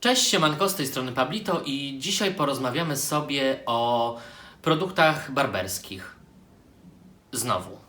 Cześć, siemanko, z tej strony Pablito i dzisiaj porozmawiamy sobie o produktach barberskich. Znowu.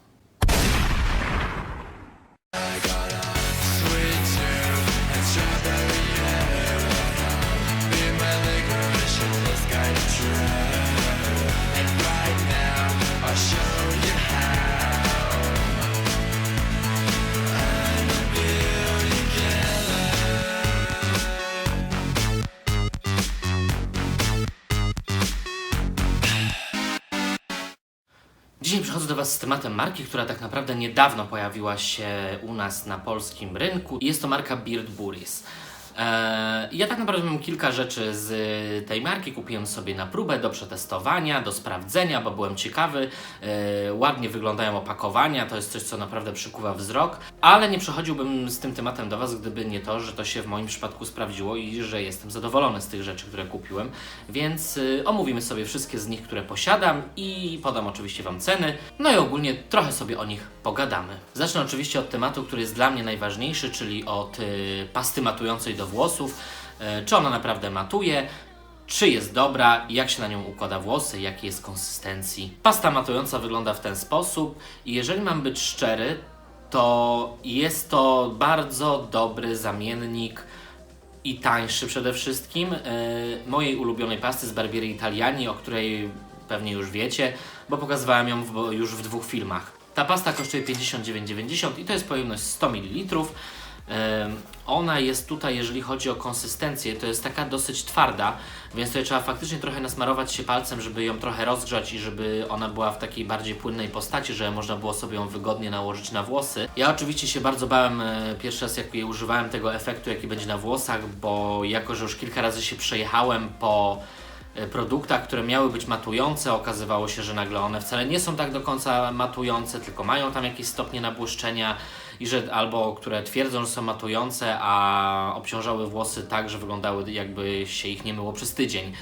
Dzisiaj przychodzę do Was z tematem marki, która tak naprawdę niedawno pojawiła się u nas na polskim rynku. Jest to marka Beard Burris. Eee, Ja tak naprawdę mam kilka rzeczy z tej marki. Kupiłem sobie na próbę do przetestowania, do sprawdzenia, bo byłem ciekawy. Eee, Ładnie wyglądają opakowania, to jest coś, co naprawdę przykuwa wzrok, ale nie przechodziłbym z tym tematem do Was, gdyby nie to, że to się w moim przypadku sprawdziło i że jestem zadowolony z tych rzeczy, które kupiłem. Więc y, omówimy sobie wszystkie z nich, które posiadam i podam oczywiście Wam ceny. No i ogólnie trochę sobie o nich pogadamy. Zacznę oczywiście od tematu, który jest dla mnie najważniejszy, czyli od y, pasty matującej do włosów. Y, czy ona naprawdę matuje? Czy jest dobra, jak się na nią układa włosy, jakiej jest konsystencji. Pasta matująca wygląda w ten sposób i jeżeli mam być szczery, to jest to bardzo dobry zamiennik i tańszy przede wszystkim e, mojej ulubionej pasty z Barbieri Italiani, o której pewnie już wiecie, bo pokazywałem ją w, już w dwóch filmach. Ta pasta kosztuje 59,90 i to jest pojemność 100 ml. Ona jest tutaj, jeżeli chodzi o konsystencję, to jest taka dosyć twarda, więc tutaj trzeba faktycznie trochę nasmarować się palcem, żeby ją trochę rozgrzać i żeby ona była w takiej bardziej płynnej postaci, żeby można było sobie ją wygodnie nałożyć na włosy. Ja oczywiście się bardzo bałem e, pierwszy raz, jak jej używałem tego efektu, jaki będzie na włosach, bo jako, że już kilka razy się przejechałem po e, produktach, które miały być matujące, okazywało się, że nagle one wcale nie są tak do końca matujące, tylko mają tam jakieś stopnie nabłyszczenia i że albo które twierdzą, że są matujące, a obciążały włosy tak, że wyglądały jakby się ich nie myło przez tydzień.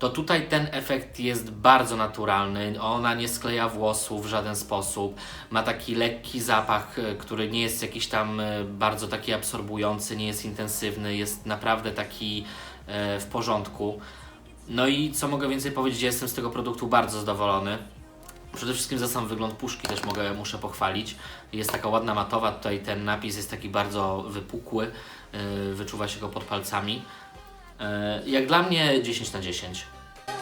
To tutaj ten efekt jest bardzo naturalny. Ona nie skleja włosów w żaden sposób. Ma taki lekki zapach, e, który nie jest jakiś tam e, bardzo taki absorbujący, nie jest intensywny, jest naprawdę taki e, w porządku. No i co mogę więcej powiedzieć, jestem z tego produktu bardzo zadowolony. Przede wszystkim za sam wygląd puszki też mogę, muszę pochwalić. Jest taka ładna matowa, tutaj ten napis jest taki bardzo wypukły, yy, wyczuwa się go pod palcami. Yy, jak dla mnie 10 na 10. I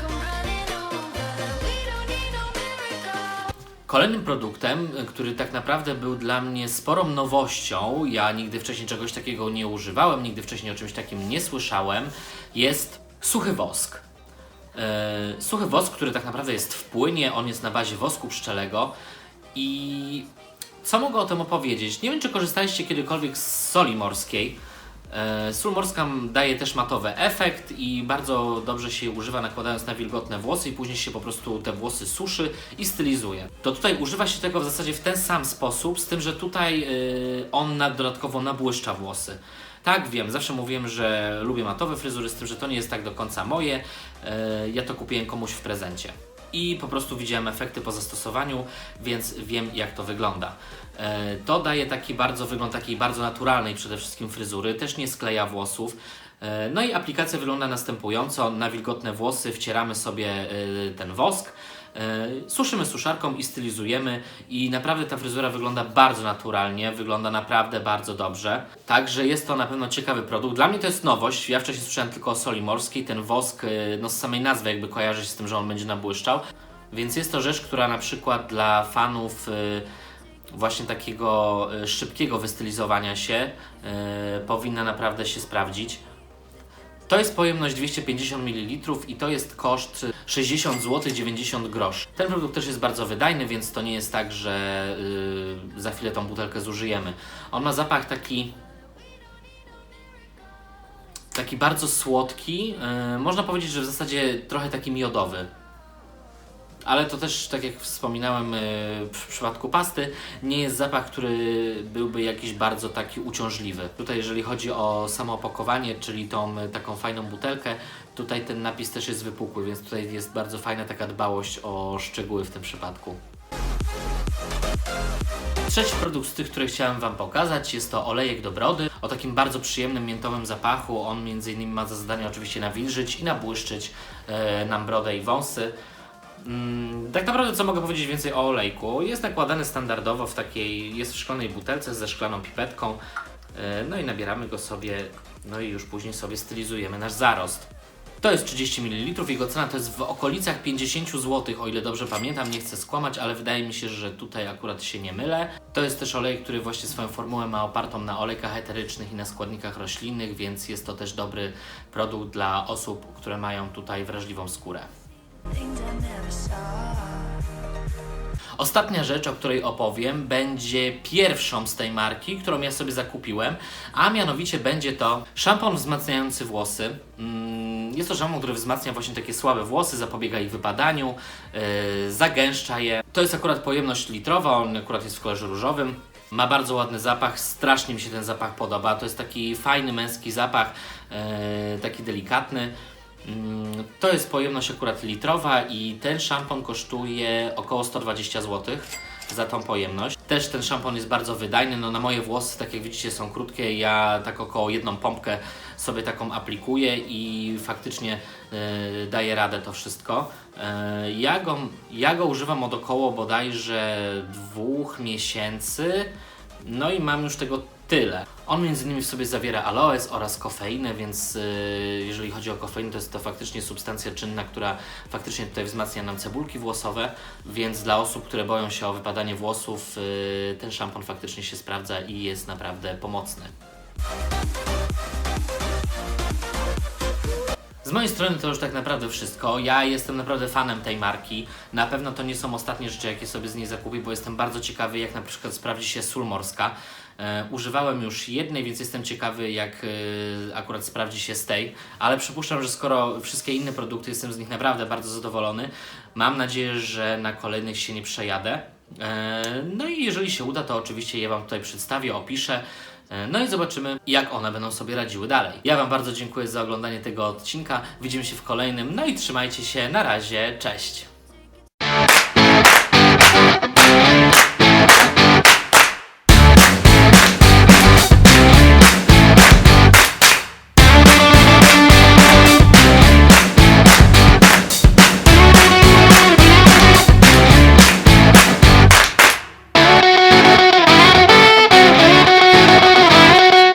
come running over. We don't need no miracle. Kolejnym produktem, który tak naprawdę był dla mnie sporą nowością, ja nigdy wcześniej czegoś takiego nie używałem, nigdy wcześniej o czymś takim nie słyszałem, jest suchy wosk. E, suchy wosk, który tak naprawdę jest w płynie, on jest na bazie wosku pszczelego i co mogę o tym opowiedzieć? Nie wiem, czy korzystaliście kiedykolwiek z soli morskiej. E, Sól morska daje też matowy efekt i bardzo dobrze się używa nakładając na wilgotne włosy i później się po prostu te włosy suszy i stylizuje. To tutaj używa się tego w zasadzie w ten sam sposób, z tym, że tutaj y, on dodatkowo nabłyszcza włosy. Tak, wiem, zawsze mówiłem, że lubię matowe fryzury, z tym, że to nie jest tak do końca moje. E, Ja to kupiłem komuś w prezencie. I po prostu widziałem efekty po zastosowaniu, więc wiem jak to wygląda. E, To daje taki bardzo wygląd takiej bardzo naturalnej przede wszystkim fryzury, też nie skleja włosów. E, No i aplikacja wygląda następująco. Na wilgotne włosy wcieramy sobie ten wosk, suszymy suszarką i stylizujemy i naprawdę ta fryzura wygląda bardzo naturalnie, wygląda naprawdę bardzo dobrze. Także jest to na pewno ciekawy produkt. Dla mnie to jest nowość. Ja wcześniej słyszałem tylko o soli morskiej. Ten wosk, e, no z samej nazwy jakby kojarzy się z tym, że on będzie nabłyszczał. Więc jest to rzecz, która na przykład dla fanów e, właśnie takiego e, szybkiego wystylizowania się e, powinna naprawdę się sprawdzić. To jest pojemność 250 ml i to jest koszt 60 zł 90 groszy. Ten produkt też jest bardzo wydajny, więc to nie jest tak, że y, za chwilę tą butelkę zużyjemy. On ma zapach taki taki bardzo słodki, y, można powiedzieć, że w zasadzie trochę taki miodowy. Ale to też, tak jak wspominałem y, w przypadku pasty, nie jest zapach, który byłby jakiś bardzo taki uciążliwy. Tutaj, jeżeli chodzi o samo opakowanie, czyli tą y, taką fajną butelkę, tutaj ten napis też jest wypukły, więc tutaj jest bardzo fajna taka dbałość o szczegóły w tym przypadku. Trzeci produkt z tych, które chciałem Wam pokazać, jest to olejek do brody o takim bardzo przyjemnym miętowym zapachu. On między innymi ma za zadanie oczywiście nawilżyć i nabłyszczyć e, nam brodę i wąsy. Mm, tak naprawdę co mogę powiedzieć więcej o olejku? Jest nakładany standardowo w takiej, jest w szklanej butelce ze szklaną pipetką. E, no i nabieramy go sobie, no i już później sobie stylizujemy nasz zarost. To jest 30 ml, jego cena to jest w okolicach 50 zł, o ile dobrze pamiętam, nie chcę skłamać, ale wydaje mi się, że tutaj akurat się nie mylę. To jest też olej, który właśnie swoją formułę ma opartą na olejkach eterycznych i na składnikach roślinnych, więc jest to też dobry produkt dla osób, które mają tutaj wrażliwą skórę. Ostatnia rzecz, o której opowiem, będzie pierwszą z tej marki, którą ja sobie zakupiłem, a mianowicie będzie to szampon wzmacniający włosy. Mm, Jest to szampon, który wzmacnia właśnie takie słabe włosy, zapobiega ich wypadaniu, yy, zagęszcza je. To jest akurat pojemność litrowa, on akurat jest w kolorze różowym. Ma bardzo ładny zapach, strasznie mi się ten zapach podoba. To jest taki fajny męski zapach, yy, taki delikatny. Mm, To jest pojemność akurat litrowa i ten szampon kosztuje około 120 zł za tą pojemność. Też ten szampon jest bardzo wydajny, no na moje włosy, tak jak widzicie, są krótkie, ja tak około jedną pompkę sobie taką aplikuję i faktycznie yy, daje radę to wszystko. Yy, ja, go, ja go używam od około bodajże dwóch miesięcy, no i mam już tego tyle. On między innymi w sobie zawiera aloes oraz kofeinę, więc yy, jeżeli chodzi o kofeinę, to jest to faktycznie substancja czynna, która faktycznie tutaj wzmacnia nam cebulki włosowe, więc dla osób, które boją się o wypadanie włosów, yy, ten szampon faktycznie się sprawdza i jest naprawdę pomocny. Z mojej strony to już tak naprawdę wszystko. Ja jestem naprawdę fanem tej marki. Na pewno to nie są ostatnie rzeczy, jakie sobie z niej zakupię, bo jestem bardzo ciekawy, jak na przykład sprawdzi się sól morska. E, używałem już jednej, więc jestem ciekawy, jak e, akurat sprawdzi się z tej, ale przypuszczam, że skoro wszystkie inne produkty, jestem z nich naprawdę bardzo zadowolony. Mam nadzieję, że na kolejnych się nie przejadę. E, no i jeżeli się uda, to oczywiście je Wam tutaj przedstawię, opiszę. No i zobaczymy, jak one będą sobie radziły dalej. Ja Wam bardzo dziękuję za oglądanie tego odcinka. Widzimy się w kolejnym. No i trzymajcie się. Na razie. Cześć.